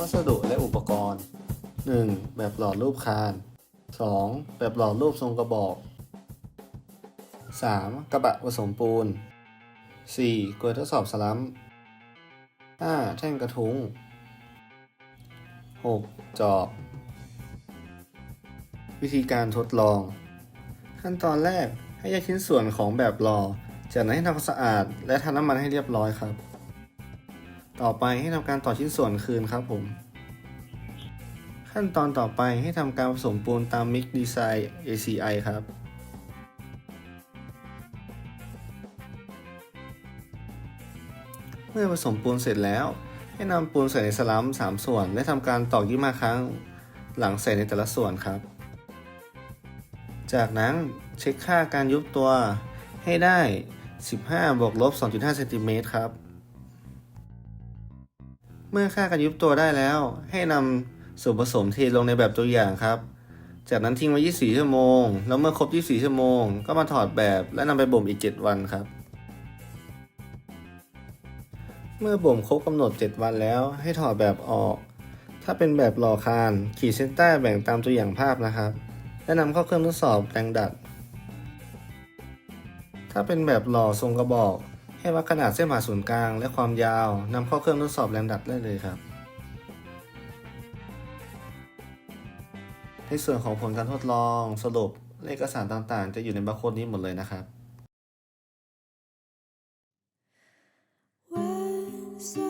วัสดุและอุปกรณ์ 1. แบบหลอดรูปคาน 2. แบบหลอดรูปทรงกระบอก 3. กระบะผสมปูน 4. กลวยทดสอบสลัม 5. แท่งกระทุ้ง 6. จอบ วิธีการทดลอง ขั้นตอนแรกให้แยกชิ้นส่วนของแบบรอจากนั้นให้ทำความสะอาดและทาน้ำมันให้เรียบร้อยครับ ต่อไปให้ทำการต่อชิ้นส่วนคืนครับผม ขั้นตอนต่อไปให้ทำการผสมปูนตาม Mix Design ACI ครับเมื่อผสมปูนเสร็จแล้ว ให้นำปูนใส่ในสลัม3 ส่วน และทำการตอกยี่มาครั้ง หลังใส่ในแต่ละส่วนครับ จากนั้นเช็คค่าการยุบตัวให้ได้ 15บวกลบ2.5เซนติเมตรครับ เมื่อค่าการยุบตัวได้แล้ว ให้นำส่วนผสมเทลงในแบบตัวอย่างครับ จากนั้นทิ้งไว้ 24 ชั่วโมง แล้วเมื่อครบ 24 ชั่วโมง ก็มาถอดแบบและนำไปบ่มอีก 7 วันครับ เมื่อบ่มครบกำหนด 7 วันแล้ว ให้ถอดแบบออก ถ้าเป็นแบบหล่อคาน ขีดเส้นใต้แบ่งตามตัวอย่างภาพนะครับ และนำเข้าเครื่องทดสอบแรงดัด ถ้าเป็นแบบหล่อทรงกระบอก ให้วัดขนาดเส้นผ่าศูนย์กลาง และความยาวนำเข้าเครื่องทดสอบแรงดัดได้เลยครับ ในส่วนของผลการทดลองสรุปเลขเอกสารต่างๆ จะอยู่ในบาร์โค้ดนี้หมดเลยนะครับ West